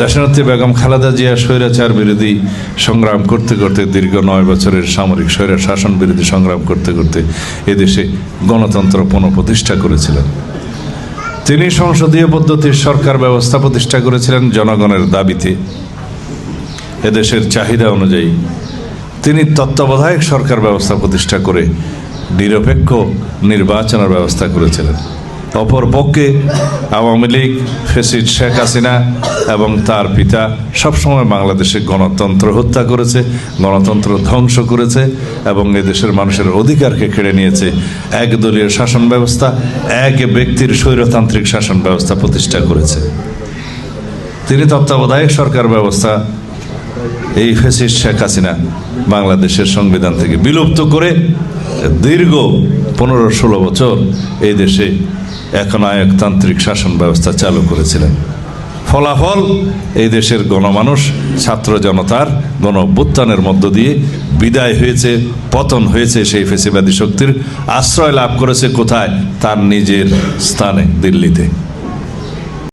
দেশনেত্রী বেগম খালেদা জিয়া স্বৈরাচার বিরোধী সংগ্রাম করতে করতে দীর্ঘ নয় বছরের সামরিক স্বৈরা শাসন বিরোধী সংগ্রাম করতে করতে এদেশে গণতন্ত্র পুনঃপ্রতিষ্ঠা করেছিলেন। তিনি সংসদীয় পদ্ধতির সরকার ব্যবস্থা প্রতিষ্ঠা করেছিলেন জনগণের দাবিতে। এদেশের চাহিদা অনুযায়ী তিনি তত্ত্বাবধায়ক সরকার ব্যবস্থা প্রতিষ্ঠা করে নিরপেক্ষ নির্বাচনের ব্যবস্থা করেছিলেন। অপরপক্ষে আওয়ামী লীগ ফেসিড শেখ হাসিনা এবং তার পিতা সবসময় বাংলাদেশে গণতন্ত্র হত্যা করেছে, গণতন্ত্র ধ্বংস করেছে এবং এদেশের মানুষের অধিকারকে কেড়ে নিয়েছে। একদলীয় শাসন ব্যবস্থা, এক ব্যক্তির স্বৈরতান্ত্রিক শাসন ব্যবস্থা প্রতিষ্ঠা করেছে। তিনি তত্ত্বাবধায়ক সরকার ব্যবস্থা, এই ফেসিস শেখ হাসিনা বাংলাদেশের সংবিধান থেকে বিলুপ্ত করে দীর্ঘ পনেরো ষোলো বছর এই দেশে একনায়কতান্ত্রিক শাসন ব্যবস্থা চালু করেছিলেন। ফলাফল, এই দেশের গণমানুষ, ছাত্র জনতার গণ অভ্যুত্থানের মধ্য দিয়ে বিদায় হয়েছে, পতন হয়েছে সেই ফেসিবাদী শক্তির। আশ্রয় লাভ করেছে কোথায়? তার নিজের স্থানে, দিল্লিতে।